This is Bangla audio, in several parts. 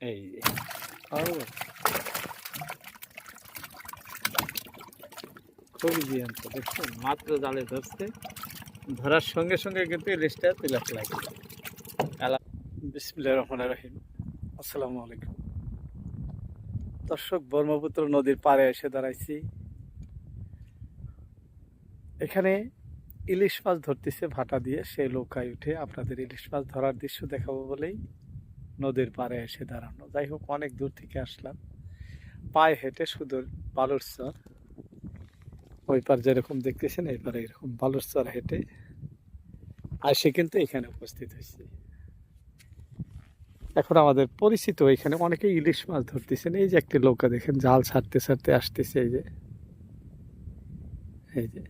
এই খুবই জিয়ন্ত দেখছেন মাত্র জালে ধরছে। ধরার সঙ্গে সঙ্গে কিন্তু ইলিশটা তিলাপ লাগে বিসমিল্লাহ রহমান রাহিম। আসসালামু আলাইকুম। দর্শক, ব্রহ্মপুত্র নদীর পাড়ে এসে দাঁড়াইছি। এখানে ইলিশ মাছ ধরতেছে ভাটা দিয়ে। সেই নৌকায় উঠে আপনাদের ইলিশ মাছ ধরার দৃশ্য দেখাবো বলেই। নদীর পাড়ে এসে দাঁড়ানো। যাই হোক অনেক দূর থেকে আসলাম। পায়ে হেঁটে সুদূর বালুর চর। ওই পার যেরকম দেখতেছেন এই পারে এরকম বালুর চর হেঁটে আর সে কিন্তু এখানে উপস্থিত হয়েছে। এখন আমাদের পরিচিত এখানে অনেকে ইলিশ মাছ ধরতেছেন। এই যে একটি নৌকা দেখেন জাল ছাড়তে ছাড়তে আসতেছে এই যে। এই যে।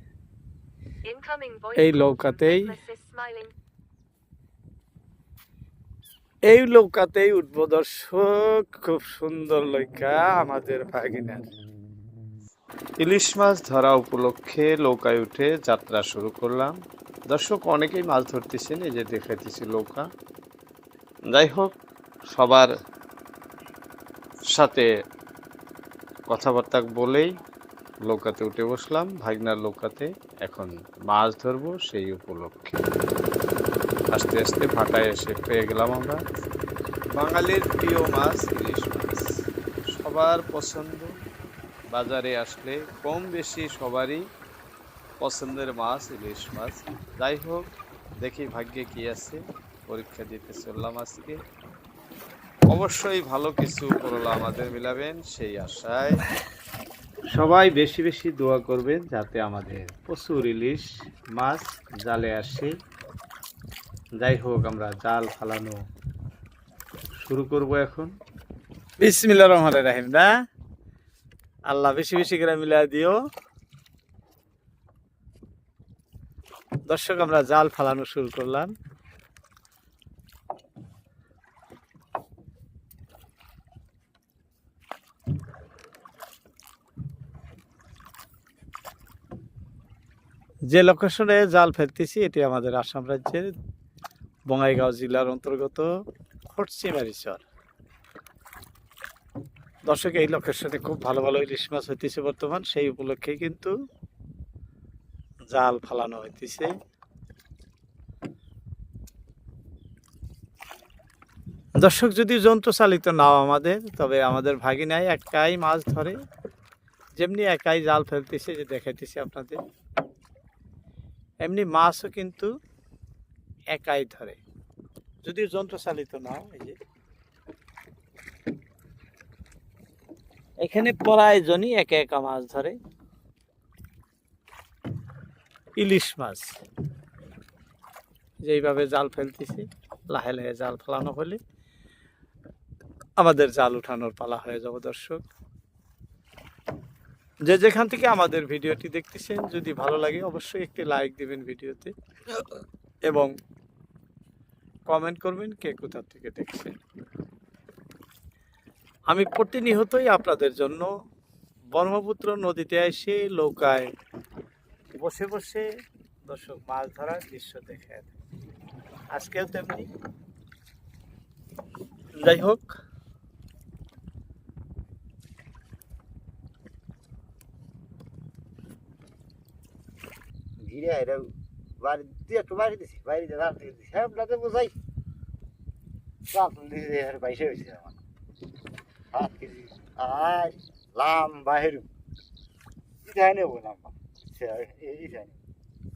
এই নৌকাতেই এই লৌকাতেই উঠবো, দর্শক। খুব সুন্দর লৌকা আমাদের ভাগিনার। ইলিশ মাছ ধরা উপলক্ষে নৌকায় উঠে যাত্রা শুরু করলাম। দর্শক, অনেকেই মাছ ধরতেছেন, এই যে দেখাইতেছি নৌকা। যাই হোক, সবার সাথে কথাবার্তা বলেই নৌকাতে উঠে বসলাম। ভাগনার নৌকাতে এখন মাছ ধরবো সেই উপলক্ষে। আস্তে আস্তে ভাটায় এসে পেয়ে গেলাম আমরা। বাঙালির প্রিয় মাছ, ইলিশ মাছ। সবার পছন্দ। বাজারে আসলে কম বেশি সবারই পছন্দের মাছ, ইলিশ মাছ। যাই হোক, দেখি ভাগ্যে কি আছে। পরীক্ষা দিতে চললাম আজকে। অবশ্যই ভালো কিছু করলা আমাদের মিলাবেন, সেই আশায়। সবাই বেশি বেশি দোয়া করবেন যাতে আমাদের প্রচুর ইলিশ মাছ জালে আসে। যাই হোক, আমরা জাল ফালানো শুরু করব এখন। বিসমিল্লাহ রহমান রাহিম, না? আল্লাহ বেশি বেশি করে মিলা দিও। দর্শক, আমরা জাল ফালানো শুরু করলাম। যে লোকেশনে জাল ফেলতেছি, এটি আমাদের আসাম রাজ্যের বঙ্গাইগাঁও জেলার অন্তর্গত খটসিমারিচর। দর্শক, এই লোকেশনে খুব ভালো ভালো ইলিশ মাছ হইতেছে বর্তমান, সেই উপলক্ষে কিন্তু জাল ফালানো হইতেছে। দর্শক, যদি যন্ত্র চালিত নাও আমাদের, তবে আমাদের ভাগিনাই একাই মাছ ধরে, যেমনি একাই জাল ফেলতেছে, যে দেখাইতেছি আপনাদের। এমনি মাছও কিন্তু একাই ধরে। যদি যন্ত্র চালিত নাও এই যে। এখানে প্রায় জনই একা একা মাছ ধরে। ইলিশ মাছ। যেইভাবে জাল ফেলতেছি, লাহে লাহে জাল ফেলানো হলে আমাদের জাল উঠানোর পালা হয়ে যাব, দর্শক। যে যেখান থেকে আমাদের ভিডিওটি দেখতেছেন, যদি ভালো লাগে, অবশ্যই একটি লাইক দিবেন ভিডিওতে। এবং কমেন্ট করবেন কে কোথা থেকে দেখছেন। আমি প্রতিনিয়তই আপনাদের জন্য ব্রহ্মপুত্র নদীতে এসে নৌকায় বসে বসে দর্শক মাছ ধরার দৃশ্য দেখে আজকেও তেমনি। যাই হোক। ঘিরে এটা বাড়ি দিয়ে একটু বাইরে দিছি বাইরে দিয়ে রাত থেকে দিছি হ্যাঁ আপনাকে বোঝাই চাপ দিয়ে আর বাইশে হয়েছে আমার হাত কেজি আর লাম বাহিরু ইথাই নেব না ইথাই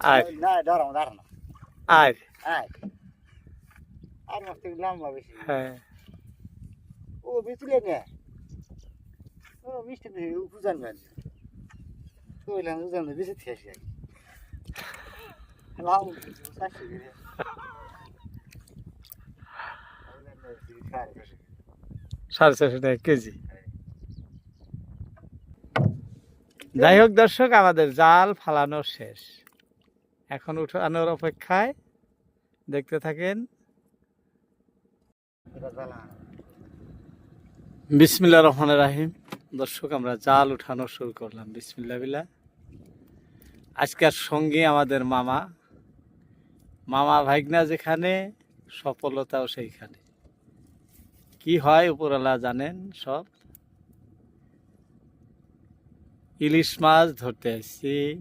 আর না দাঁড়াও দাঁড়াও না আর আয় আর মাস থেকে লম্বা বেশি হ্যাঁ ও বিচলে নে ও মিষ্টি দিয়ে উজান ম্যান কইলাম উজান বেশি থেসে আর লাম দিয়ে সাড়ে চারশো টাকা কেজি। যাই হোক দর্শক, আমাদের জাল ফালানো শেষ। এখন উঠানোর অপেক্ষায় দেখতে থাকেন বিসমিল্লা রহমান রাহিম। দর্শক, আমরা জাল উঠানো শুরু করলাম। বিসমিল্লা বিলা আজকের সঙ্গে আমাদের মামা। মামা ভাইগনা যেখানে, সফলতাও সেইখানে। কি হয় উপরওয়ালা জানেন সব? ইলিশ মাছ ধরতে আসছি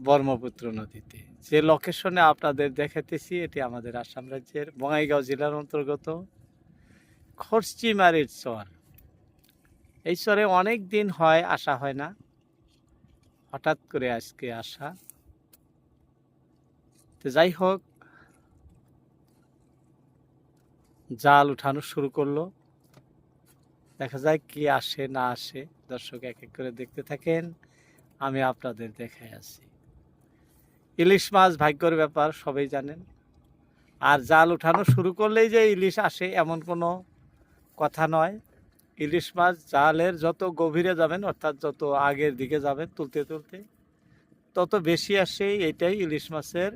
ব্রহ্মপুত্র নদীতে। যে লোকেশনে আপনাদের দেখাতেছি এটি আমাদের আসাম রাজ্যের বঙ্গাইগাঁও জেলার অন্তর্গত খরচিমারির চর। এই চরে অনেক দিন হয়, আসা হয় না। হঠাৎ করে আজকে আসা। তো যাই হোক, জাল উঠানো শুরু করল। দেখা যায় কি আসে, না আসে। দর্শক এক এক করে দেখতে থাকেন, আমি আপনাদের দেখাই আছি ইলিশ মাছ ভাগ্যর ব্যাপার, সবাই জানেন। আর জাল উঠানো শুরু করলেই যে ইলিশ আসে, এমন কোনো কথা নয়। ইলিশ মাছ জালের যত গভীরে যাবেন, অর্থাৎ যত আগের দিকে যাবেন, তুলতে তুলতে, তত বেশি আসে এটাই ইলিশ মাছের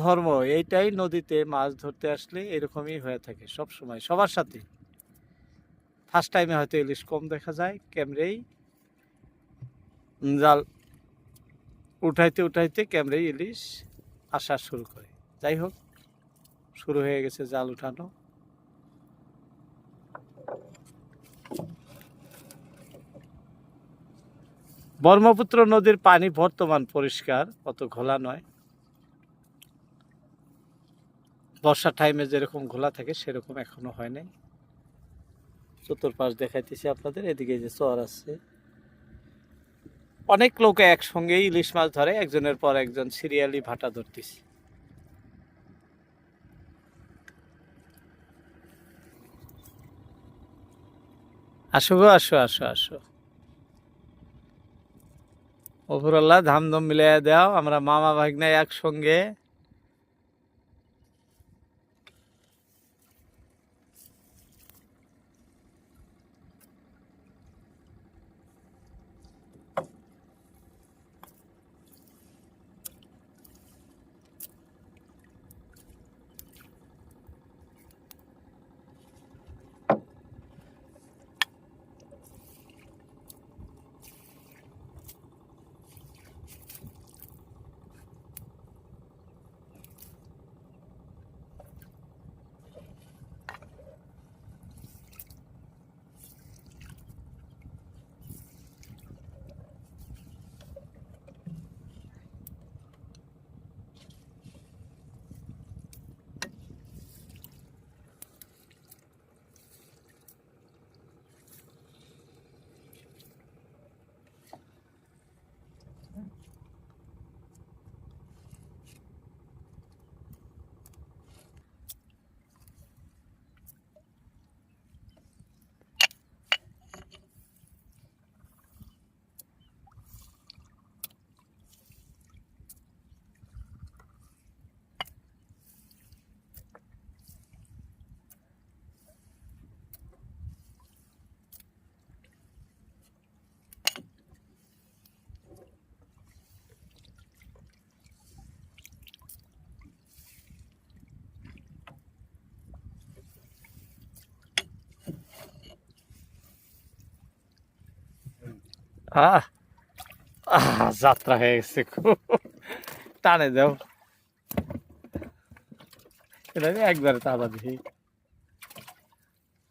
ধর্ম, এইটাই নদীতে মাছ ধরতে আসলে এরকমই হয়ে থাকে সব সময় সবার সাথে। ফার্স্ট টাইমে হয়তো ইলিশ কম দেখা যায় ক্যামেরেই জাল উঠাইতে উঠাইতে ক্যামেরেই ইলিশ আসা শুরু করে। যাই হোক, শুরু হয়ে গেছে জাল উঠানো। ব্রহ্মপুত্র নদীর পানি বর্তমান পরিষ্কার, অত ঘোলা নয়। বর্ষার টাইমে যেরকম ঘোলা থাকে, সেরকম এখনও হয় নাই। চতুর্পাশ দেখাইতেছি আপনাদের, এদিকে যে চর আছে। অনেক লোক একসঙ্গে ইলিশ মাছ ধরে, একজনের পর একজন সিরিয়ালি ভাটা ধরতেছে। আসো গো, আসো আসো আসো। ওপরাল্লাহ ধামধম মিলিয়ে দাও, আমরা মামা ভাগ্নে একসঙ্গে আহ আহ যাত্রা হয়ে গেছে খুব টানে দাও। এটা একবারে তাজা দিই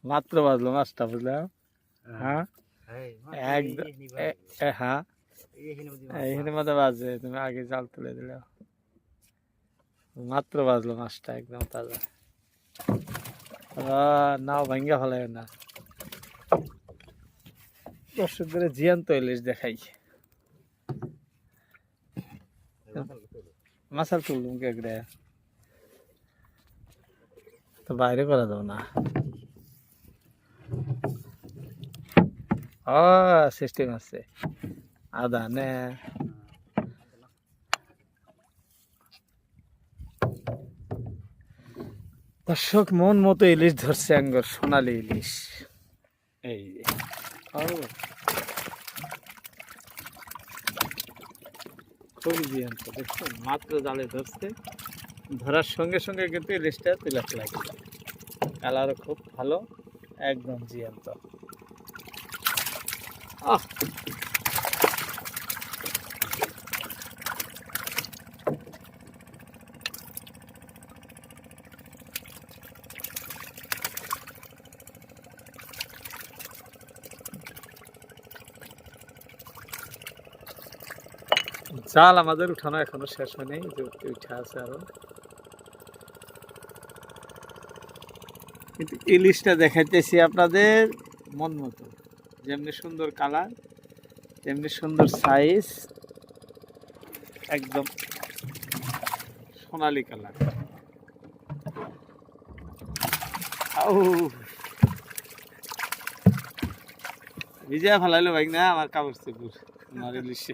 মাত্র বাজলো মাছটা বুঝলাম? হ্যাঁ? একদম হ্যাঁ? এইখানে মধ্যে বাজে তুমি আগে জাল তুলে দিলে। মাত্র বাজলো মাছটা একদম তাজা। নাও ভাঙ্গা ফেলায় না। দর্শকদের জিয়ান্ত ইলিশ দেখাই। মাসাল তুললুম কেকড়ে তো বাইরে করা যাও না। ও সিস্টেম আছে। আদা নে। দর্শক, মন মতো ইলিশ ধরছে আঙ্গর, সোনালি ইলিশ। এই খুবই জিয়ান্ত দেখছ মাত্র জালে ধরছে। ধরার সঙ্গে সঙ্গে কিন্তু ইলিশটা তিলাক লাগে। কালারও খুব ভালো, একদম জিয়ান্ত। আহ! জাল আমাদের উঠানো এখনও শেষ হয়নি, যে উঠে আছে আরও। কিন্তু ইলিশটা দেখাইতেছি আপনাদের মন মতো। যেমনি সুন্দর কালার, তেমনি সুন্দর সাইজ একদম সোনালি কালার। ভিজা ফেলাইলো বাইক না আমার কাপড় চোপড়, আমার ইলিশে।